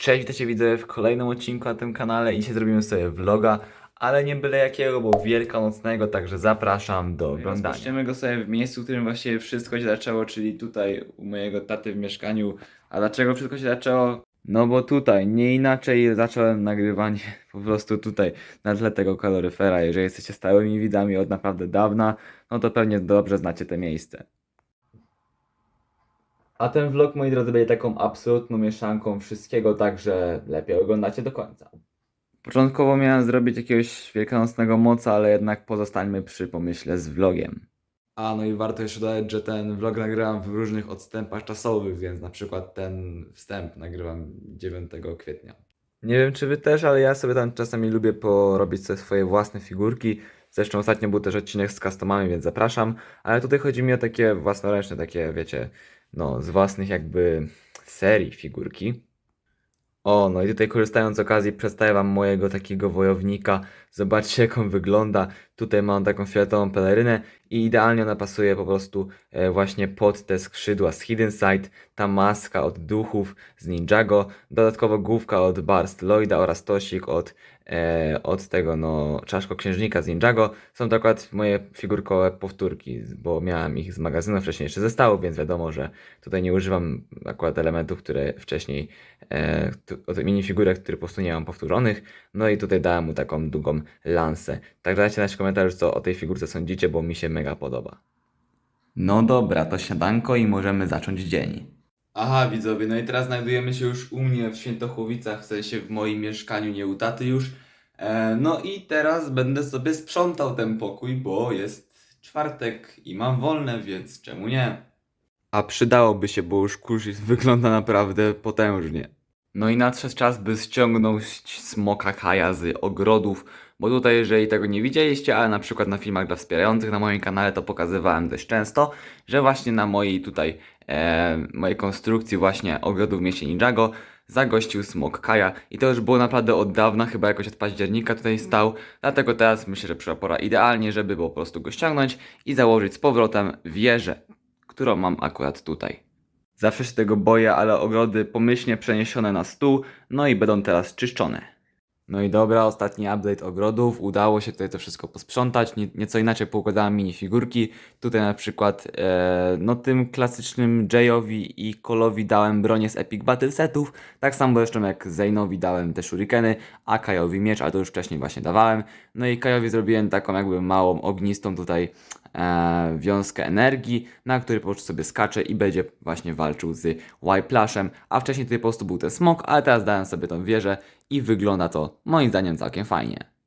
Cześć, witajcie widzowie w kolejnym odcinku na tym kanale i dzisiaj zrobimy sobie vloga, ale nie byle jakiego, bo wielkanocnego, także zapraszam do oglądania. Rozpoczniemy go sobie w miejscu, w którym właściwie wszystko się zaczęło, czyli tutaj u mojego taty w mieszkaniu. A dlaczego wszystko się zaczęło? No bo tutaj, nie inaczej zacząłem nagrywanie po prostu tutaj na tle tego kaloryfera. Jeżeli jesteście stałymi widzami od naprawdę dawna, no to pewnie dobrze znacie te miejsce. A ten vlog, moi drodzy, będzie taką absolutną mieszanką wszystkiego, także lepiej oglądacie do końca. Początkowo miałem zrobić jakiegoś wielkanocnego moca, ale jednak pozostańmy przy pomyśle z vlogiem. A no i warto jeszcze dodać, że ten vlog nagrywam w różnych odstępach czasowych, więc na przykład ten wstęp nagrywam 9 kwietnia. Nie wiem czy wy też, ale ja sobie tam czasami lubię porobić sobie swoje własne figurki. Zresztą ostatnio był też odcinek z customami, więc zapraszam. Ale tutaj chodzi mi o takie własnoręczne, takie wiecie, no z własnych jakby serii figurki. O, no i tutaj korzystając z okazji przedstawię wam mojego takiego wojownika. Zobaczcie jak on wygląda. Tutaj mam taką fioletową pelerynę i idealnie ona pasuje po prostu e, właśnie pod te skrzydła z Hidden Sight. Ta maska od duchów z Ninjago. Dodatkowo główka od Barst Lloyda oraz Tosik od, e, od tego no czaszko księżnika z Ninjago. Są to akurat moje figurkowe powtórki, bo miałem ich z magazynu wcześniej jeszcze ze stału, więc wiadomo, że tutaj nie używam akurat elementów, które wcześniej e, od minifigurek, które po prostu nie mam powtórzonych. No i tutaj dałem mu taką długą lansę. Tak dajcie znać w komentarzu, co o tej figurce sądzicie, bo mi się mega podoba. No dobra, to śniadanko i możemy zacząć dzień. Aha, widzowie, no i teraz znajdujemy się już u mnie w Świętochłowicach, w sensie w moim mieszkaniu, nie u taty już. E, no i teraz będę sobie sprzątał ten pokój, bo jest czwartek i mam wolne, więc czemu nie? A przydałoby się, bo już kurz wygląda naprawdę potężnie. No i nadszedł czas, by ściągnąć smoka Kaja z ogrodów, bo tutaj, jeżeli tego nie widzieliście, ale na przykład na filmach dla wspierających na moim kanale to pokazywałem dość często, że właśnie na mojej tutaj, e, mojej konstrukcji właśnie ogrodu w mieście Ninjago zagościł smok Kaja i to już było naprawdę od dawna, chyba jakoś od października tutaj stał, dlatego teraz myślę, że przyszła pora idealnie, żeby po prostu go ściągnąć i założyć z powrotem wieżę, którą mam akurat tutaj. Zawsze się tego boję, ale ogrody pomyślnie przeniesione na stół, no i będą teraz czyszczone. No i dobra, ostatni update ogrodów. Udało się tutaj to wszystko posprzątać. Nie, nieco inaczej poukładałem minifigurki. Tutaj na przykład e, no tym klasycznym Jayowi i Kolowi dałem bronię z Epic Battle Setów. Tak samo zresztą jak Zainowi dałem te shurikeny, a Kajowi miecz, ale to już wcześniej właśnie dawałem. No i Kajowi zrobiłem taką jakby małą, ognistą tutaj e, wiązkę energii, na której po prostu sobie skacze i będzie właśnie walczył z Whiplashem, a wcześniej tutaj po prostu był ten smok, ale teraz dałem sobie tą wieżę i wygląda to moim zdaniem całkiem fajnie.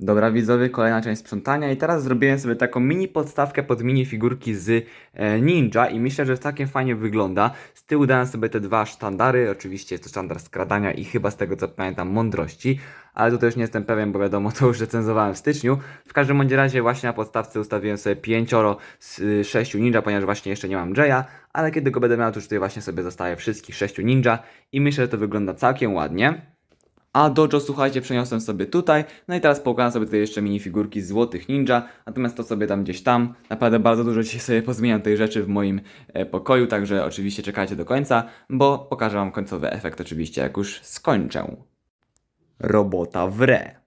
Dobra widzowie, kolejna część sprzątania i teraz zrobiłem sobie taką mini podstawkę pod mini figurki z e, Ninja i myślę, że całkiem fajnie wygląda. Z tyłu dałem sobie te dwa sztandary, oczywiście jest to sztandar skradania i chyba z tego co pamiętam mądrości, ale tutaj już nie jestem pewien, bo wiadomo to już recenzowałem w styczniu. W każdym bądź razie właśnie na podstawce ustawiłem sobie pięcioro z y, sześciu ninja, ponieważ właśnie jeszcze nie mam Jaya, ale kiedy go będę miał, to już tutaj właśnie sobie zostaje wszystkich sześciu ninja i myślę, że to wygląda całkiem ładnie. A dojo, słuchajcie, przeniosłem sobie tutaj. No i teraz pokażę sobie tutaj jeszcze minifigurki złotych ninja. Natomiast to sobie tam gdzieś tam. Naprawdę bardzo dużo dzisiaj sobie pozmieniam tej rzeczy w moim e, pokoju, także oczywiście czekajcie do końca, bo pokażę wam końcowy efekt oczywiście, jak już skończę. Robota w re.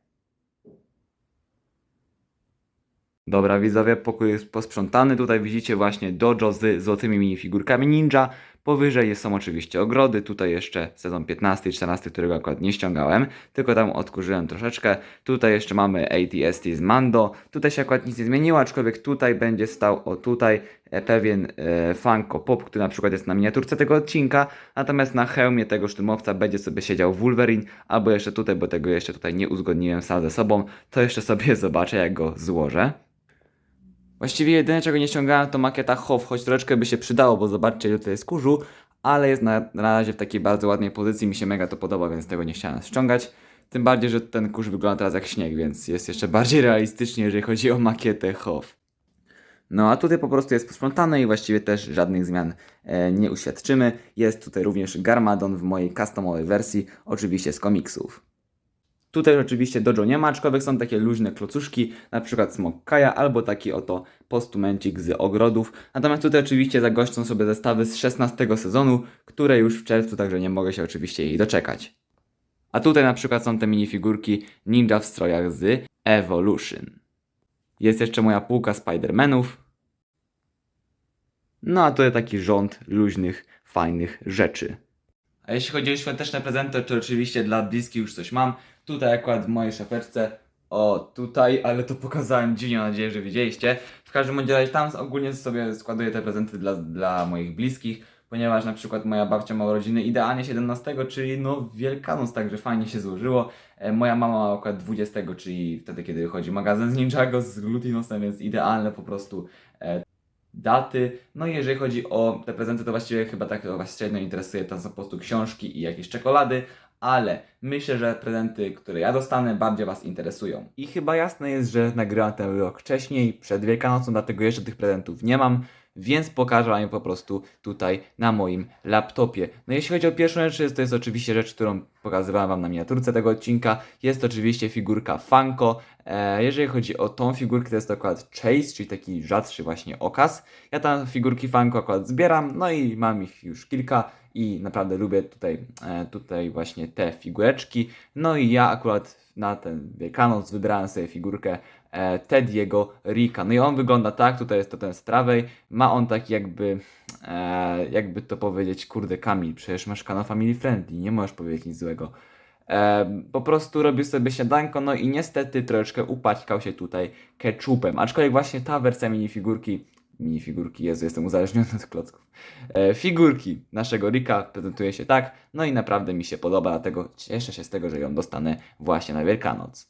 Dobra, widzowie, pokój jest posprzątany. Tutaj widzicie właśnie dojo z złotymi minifigurkami ninja. Powyżej są oczywiście ogrody. Tutaj jeszcze sezon 15 i 14, którego akurat nie ściągałem, tylko tam odkurzyłem troszeczkę. Tutaj jeszcze mamy ATST z Mando. Tutaj się akurat nic nie zmieniło, aczkolwiek tutaj będzie stał o tutaj e, pewien e, Funko Pop, który na przykład jest na miniaturce tego odcinka. Natomiast na hełmie tego sztymowca będzie sobie siedział Wolverine, albo jeszcze tutaj, bo tego jeszcze tutaj nie uzgodniłem sam ze sobą. To jeszcze sobie zobaczę, jak go złożę. Właściwie jedyne czego nie ściągałem to makieta HOW, choć troszeczkę by się przydało, bo zobaczcie ile tutaj jest kurzu, ale jest na, na razie w takiej bardzo ładnej pozycji, mi się mega to podoba, więc tego nie chciałem ściągać. Tym bardziej, że ten kurz wygląda teraz jak śnieg, więc jest jeszcze bardziej realistycznie, jeżeli chodzi o makietę HOW. No a tutaj po prostu jest posprzątane i właściwie też żadnych zmian e, nie uświadczymy. Jest tutaj również Garmadon w mojej customowej wersji, oczywiście z komiksów. Tutaj oczywiście dojo nie ma, aczkolwiek są takie luźne klocuszki, na przykład Smok Kaja albo taki oto postumencik z ogrodów. Natomiast tutaj oczywiście zagoszczą sobie zestawy z 16 sezonu, które już w czerwcu, także nie mogę się oczywiście jej doczekać. A tutaj na przykład są te minifigurki ninja w strojach z Evolution. Jest jeszcze moja półka Spider-Manów. No a tutaj taki rząd luźnych, fajnych rzeczy. A jeśli chodzi o świąteczne prezenty, to oczywiście dla bliskich już coś mam. Tutaj akurat w mojej szafeczce. O, tutaj, ale to pokazałem dziwnie, mam nadzieję, że widzieliście. W każdym razie tam ogólnie sobie składuję te prezenty dla, dla moich bliskich, ponieważ na przykład moja babcia ma urodziny idealnie 17, czyli no Wielkanoc, także fajnie się złożyło. E, Moja mama ma akurat 20, czyli wtedy, kiedy wychodzi magazyn z Ninjago z Glutinosem, więc idealne po prostu e, daty. No i jeżeli chodzi o te prezenty, to właściwie chyba tak was średnio interesuje, to są po prostu książki i jakieś czekolady, ale myślę, że prezenty, które ja dostanę, bardziej was interesują. I chyba jasne jest, że nagrywam ten rok wcześniej, przed Wielkanocą, dlatego jeszcze tych prezentów nie mam. Więc pokażę Wam je po prostu tutaj na moim laptopie. No jeśli chodzi o pierwszą rzecz, to jest oczywiście rzecz, którą pokazywałem Wam na miniaturce tego odcinka. Jest oczywiście figurka Funko. E, jeżeli chodzi o tą figurkę, to jest to akurat Chase, czyli taki rzadszy właśnie okaz. Ja tam figurki Funko akurat zbieram, no i mam ich już kilka i naprawdę lubię tutaj, e, tutaj właśnie te figureczki. No i ja akurat na ten Wielkanoc wybrałem sobie figurkę e, Tediego Rika. No i on wygląda tak, tutaj jest to ten z prawej, ma on taki jakby, e, jakby to powiedzieć, kurde Kamil, przecież masz kanał Family Friendly, nie możesz powiedzieć nic złego. Po prostu robił sobie śniadanko, no i niestety troszeczkę upaćkał się tutaj ketchupem. Aczkolwiek właśnie ta wersja minifigurki, minifigurki, Jezu, jestem uzależniony od klocków. E, figurki naszego Rika prezentuje się tak, no i naprawdę mi się podoba, dlatego cieszę się z tego, że ją dostanę właśnie na Wielkanoc.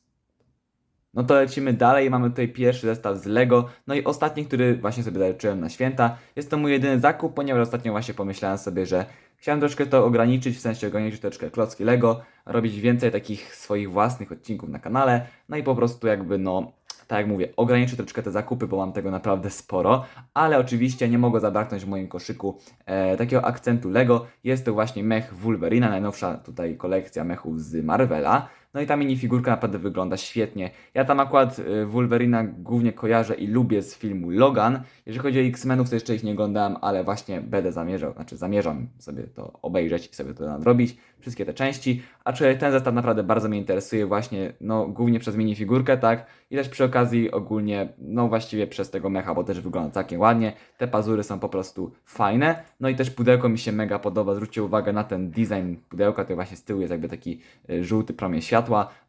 No to lecimy dalej, mamy tutaj pierwszy zestaw z Lego, no i ostatni, który właśnie sobie zaliczyłem na święta. Jest to mój jedyny zakup, ponieważ ostatnio właśnie pomyślałem sobie, że chciałem troszkę to ograniczyć, w sensie ograniczyć troszeczkę klocki Lego, robić więcej takich swoich własnych odcinków na kanale, no i po prostu jakby no, tak jak mówię, ograniczyć troszeczkę te zakupy, bo mam tego naprawdę sporo, ale oczywiście nie mogło zabraknąć w moim koszyku e, takiego akcentu Lego. Jest to właśnie mech Wolverina, najnowsza tutaj kolekcja mechów z Marvela. No i ta minifigurka naprawdę wygląda świetnie. Ja tam akurat y, Wolverina głównie kojarzę i lubię z filmu Logan. Jeżeli chodzi o X-Menów, to jeszcze ich nie oglądałem, ale właśnie będę zamierzał, znaczy zamierzam sobie to obejrzeć i sobie to nadrobić. Wszystkie te części. Aczkolwiek ten zestaw naprawdę bardzo mnie interesuje właśnie, no głównie przez minifigurkę, tak? I też przy okazji ogólnie, no właściwie przez tego mecha, bo też wygląda całkiem ładnie. Te pazury są po prostu fajne. No i też pudełko mi się mega podoba. Zwróćcie uwagę na ten design pudełka, to właśnie z tyłu jest jakby taki y, żółty promień światła.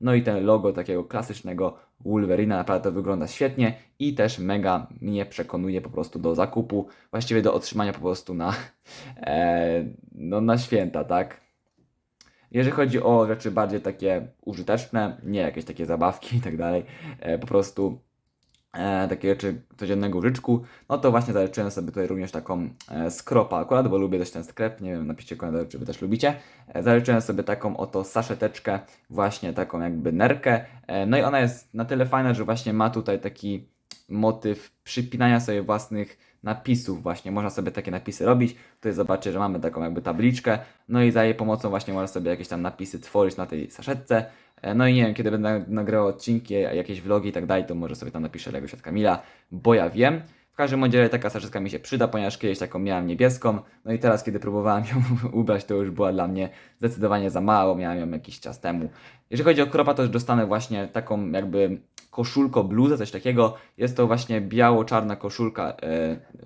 No i ten logo takiego klasycznego Wolverina naprawdę wygląda świetnie i też mega mnie przekonuje po prostu do zakupu, właściwie do otrzymania po prostu na, e, no, na święta, tak? Jeżeli chodzi o rzeczy bardziej takie użyteczne, nie jakieś takie zabawki i tak dalej, e, po prostu e, takie rzeczy codziennego użyczku, no to właśnie zaliczyłem sobie tutaj również taką e, skropa akurat, bo lubię też ten sklep, nie wiem, napiszcie komentarz, czy wy też lubicie. E, zaliczyłem sobie taką oto saszeteczkę, właśnie taką jakby nerkę, e, no i ona jest na tyle fajna, że właśnie ma tutaj taki motyw przypinania sobie własnych napisów właśnie, można sobie takie napisy robić, tutaj zobaczcie, że mamy taką jakby tabliczkę, no i za jej pomocą właśnie można sobie jakieś tam napisy tworzyć na tej saszetce, E, no i nie wiem, kiedy będę nagrywał odcinki, jakieś vlogi i tak dalej, to może sobie tam napiszę Lego Świat Kamila, bo ja wiem. W każdym razie taka saszetka mi się przyda, ponieważ kiedyś taką miałem niebieską, no i teraz kiedy próbowałem ją ubrać, to już była dla mnie zdecydowanie za mało, miałem ją jakiś czas temu. Jeżeli chodzi o kropa, to już dostanę właśnie taką jakby koszulko, bluzę, coś takiego. Jest to właśnie biało-czarna koszulka e,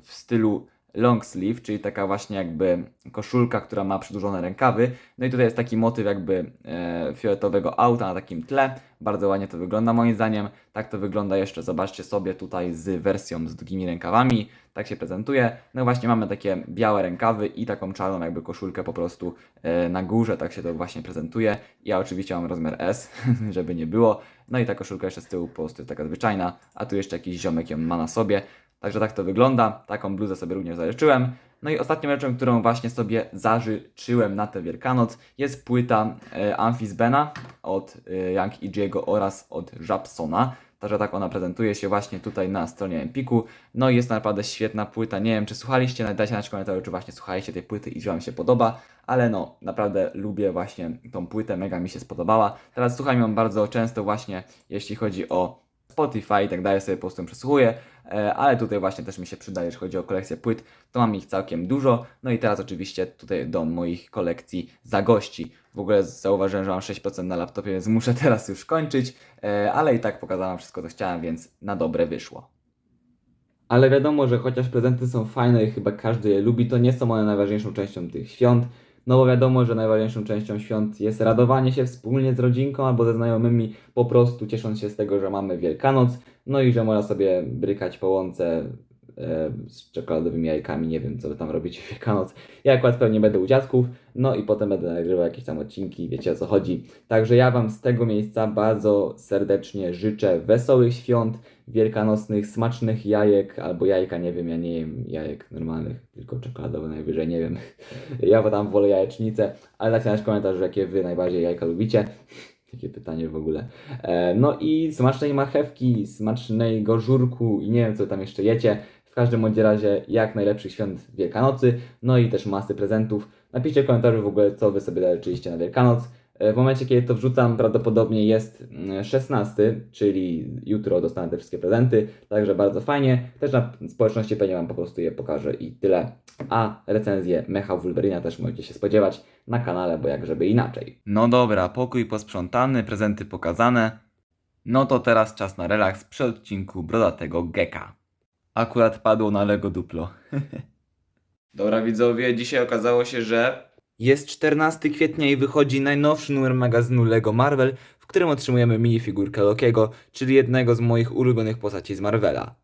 w stylu long sleeve, czyli taka właśnie jakby koszulka, która ma przedłużone rękawy. No i tutaj jest taki motyw jakby e, fioletowego auta na takim tle. Bardzo ładnie to wygląda moim zdaniem. Tak to wygląda jeszcze, zobaczcie sobie tutaj z wersją z długimi rękawami. Tak się prezentuje. No właśnie mamy takie białe rękawy i taką czarną jakby koszulkę po prostu e, na górze. Tak się to właśnie prezentuje. Ja oczywiście mam rozmiar S, żeby nie było. No i ta koszulka jeszcze z tyłu po prostu jest taka zwyczajna, a tu jeszcze jakiś ziomek ją ma na sobie. Także tak to wygląda. Taką bluzę sobie również zażyczyłem. No i ostatnią rzeczą, którą właśnie sobie zażyczyłem na tę Wielkanoc jest płyta e, Amphis Bena od e, Young Ijiego oraz od Żabsona. Także tak ona prezentuje się właśnie tutaj na stronie Empiku. No i jest naprawdę świetna płyta. Nie wiem, czy słuchaliście, dajcie na komentarzu, czy właśnie słuchaliście tej płyty i czy Wam się podoba. Ale no, naprawdę lubię właśnie tą płytę, mega mi się spodobała. Teraz słucham ją bardzo często właśnie, jeśli chodzi o Spotify i tak dalej, sobie po prostu przesłuchuję, e, ale tutaj właśnie też mi się przydaje, jeśli chodzi o kolekcję płyt, to mam ich całkiem dużo, no i teraz oczywiście tutaj do moich kolekcji zagości. W ogóle zauważyłem, że mam 6% na laptopie, więc muszę teraz już kończyć, e, ale i tak pokazałem wszystko, co chciałem, więc na dobre wyszło. Ale wiadomo, że chociaż prezenty są fajne i chyba każdy je lubi, to nie są one najważniejszą częścią tych świąt. No bo wiadomo, że najważniejszą częścią świąt jest radowanie się wspólnie z rodzinką albo ze znajomymi, po prostu ciesząc się z tego, że mamy Wielkanoc, no i że można sobie brykać po łące z czekoladowymi jajkami, nie wiem co wy tam robicie w Wielkanoc. Ja akurat pewnie będę u dziadków, no i potem będę nagrywał jakieś tam odcinki, wiecie o co chodzi. Także ja Wam z tego miejsca bardzo serdecznie życzę wesołych świąt, wielkanocnych, smacznych jajek, albo jajka, nie wiem, ja nie jem jajek normalnych, tylko czekoladowe najwyżej, nie wiem. Ja tam wolę jajecznicę, ale dajcie nasz komentarz, jakie Wy najbardziej jajka lubicie. Jakie pytanie w ogóle. E, no i smacznej marchewki, smacznego żurku i nie wiem co tam jeszcze jecie. W każdym bądź razie jak najlepszych świąt Wielkanocy, no i też masy prezentów. Napiszcie w komentarzu w ogóle co Wy sobie leczyliście na Wielkanoc. E, W momencie, kiedy to wrzucam, prawdopodobnie jest mm, 16, czyli jutro dostanę te wszystkie prezenty, także bardzo fajnie. Też na społeczności pewnie Wam po prostu je pokażę i tyle. A recenzję Mecha Wolverina też możecie się spodziewać na kanale, bo jak żeby inaczej. No dobra, pokój posprzątany, prezenty pokazane. No to teraz czas na relaks przy odcinku Brodatego Geka. Akurat padło na Lego Duplo. Dobra widzowie, dzisiaj okazało się, że jest 14 kwietnia i wychodzi najnowszy numer magazynu LEGO Marvel, w którym otrzymujemy minifigurkę Lokiego, czyli jednego z moich ulubionych postaci z Marvela.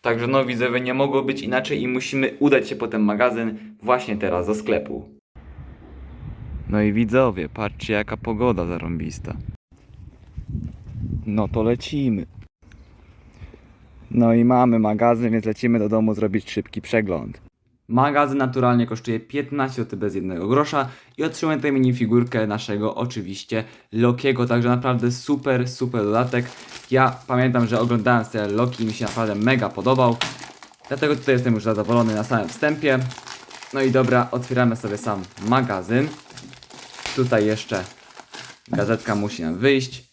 Także no widzowie, nie mogło być inaczej i musimy udać się po ten magazyn właśnie teraz do sklepu. No i widzowie, patrzcie jaka pogoda zarąbista. No to lecimy. No i mamy magazyn, więc lecimy do domu zrobić szybki przegląd. Magazyn naturalnie kosztuje 15 zł bez jednego grosza i otrzymujemy tutaj minifigurkę naszego oczywiście Lokiego, także naprawdę super, super dodatek. Ja pamiętam, że oglądałem serial Loki i mi się naprawdę mega podobał, dlatego tutaj jestem już zadowolony na samym wstępie. No i dobra, otwieramy sobie sam magazyn. Tutaj jeszcze gazetka musi nam wyjść.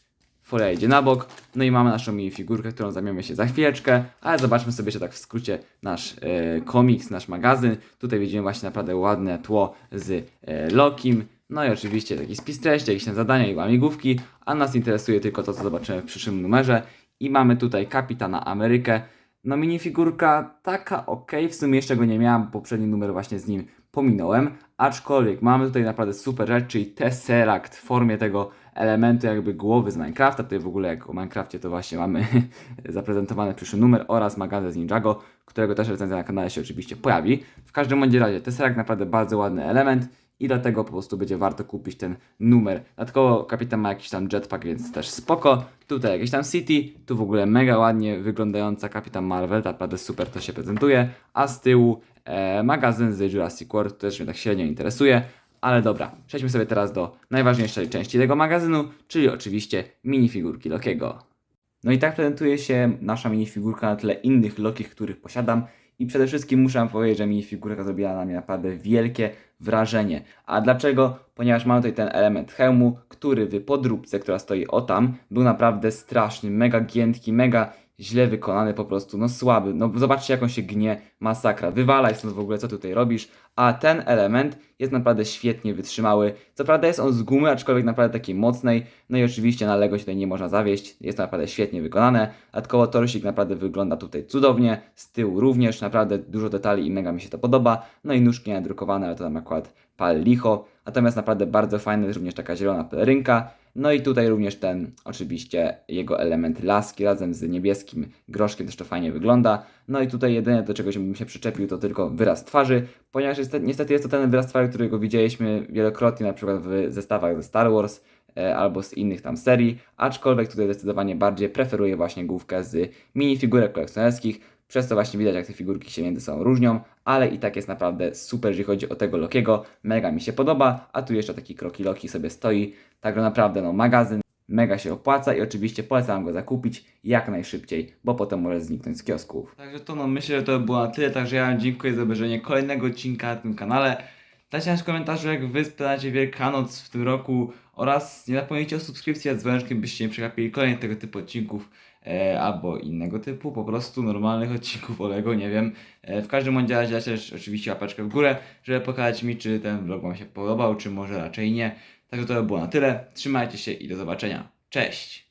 Folia idzie na bok. No i mamy naszą minifigurkę, którą zajmiemy się za chwileczkę, ale zobaczmy sobie jeszcze tak w skrócie nasz e, komiks, nasz magazyn. Tutaj widzimy właśnie naprawdę ładne tło z e, Lokim. No i oczywiście taki spis treści, jakieś tam zadania i łamigłówki, a nas interesuje tylko to, co zobaczymy w przyszłym numerze. I mamy tutaj Kapitana Amerykę. No minifigurka taka ok, w sumie jeszcze go nie miałem, poprzedni numer właśnie z nim pominąłem, aczkolwiek mamy tutaj naprawdę super rzecz, czyli Tesseract w formie tego elementu jakby głowy z Minecrafta, tutaj w ogóle jak o Minecrafcie to właśnie mamy zaprezentowany przyszły numer oraz magazyn z Ninjago, którego też recenzja na kanale się oczywiście pojawi. W każdym bądź razie Tesseract naprawdę bardzo ładny element i dlatego po prostu będzie warto kupić ten numer. Dodatkowo kapitan ma jakiś tam jetpack, więc też spoko. Tutaj jakieś tam City, tu w ogóle mega ładnie wyglądająca kapitan Marvel, naprawdę super to się prezentuje, a z tyłu e, magazyn z Jurassic World, też mnie tak średnio interesuje. Ale dobra, przejdźmy sobie teraz do najważniejszej części tego magazynu, czyli oczywiście minifigurki Lokiego. No i tak prezentuje się nasza minifigurka na tle innych Lokich, których posiadam. I przede wszystkim muszę wam powiedzieć, że minifigurka zrobiła na mnie naprawdę wielkie wrażenie. A dlaczego? Ponieważ mamy tutaj ten element hełmu, który w podróbce, która stoi o tam, był naprawdę straszny, mega giętki, mega źle wykonany po prostu, no słaby. No zobaczcie jak on się gnie, masakra. Wywalaj stąd w ogóle, co tutaj robisz. A ten element jest naprawdę świetnie wytrzymały. Co prawda jest on z gumy, aczkolwiek naprawdę takiej mocnej. No i oczywiście na Lego się tutaj nie można zawieść. Jest to naprawdę świetnie wykonane. Dodatkowo torsik naprawdę wygląda tutaj cudownie. Z tyłu również, naprawdę dużo detali i mega mi się to podoba. No i nóżki nadrukowane, ale to tam akurat pal licho. Natomiast naprawdę bardzo fajna jest również taka zielona pelerynka. No i tutaj również ten, oczywiście, jego element laski razem z niebieskim groszkiem też to fajnie wygląda. No i tutaj jedyne do czegoś bym się przyczepił to tylko wyraz twarzy, ponieważ jest, niestety jest to ten wyraz twarzy, którego widzieliśmy wielokrotnie na przykład w zestawach ze Star Wars e, albo z innych tam serii, aczkolwiek tutaj zdecydowanie bardziej preferuję właśnie główkę z minifigurek kolekcjonerskich, przez to właśnie widać jak te figurki się między sobą różnią, ale i tak jest naprawdę super, jeżeli chodzi o tego Lokiego, mega mi się podoba, a tu jeszcze taki kroki Loki sobie stoi, także naprawdę no magazyn mega się opłaca i oczywiście polecam go zakupić jak najszybciej, bo potem może zniknąć z kiosków. Także to no myślę, że to było na tyle, także ja dziękuję za obejrzenie kolejnego odcinka na tym kanale. Dajcie w komentarzu jak wy spędzacie Wielkanoc w tym roku oraz nie zapomnijcie o subskrypcji, a dzwoneczkiem byście nie przegapili kolejnych tego typu odcinków albo innego typu, po prostu normalnych odcinków o Lego, nie wiem. E, w każdym bądź razie też oczywiście łapeczkę w górę, żeby pokazać mi, czy ten vlog wam się podobał, czy może raczej nie. Także to by było na tyle. Trzymajcie się i do zobaczenia. Cześć!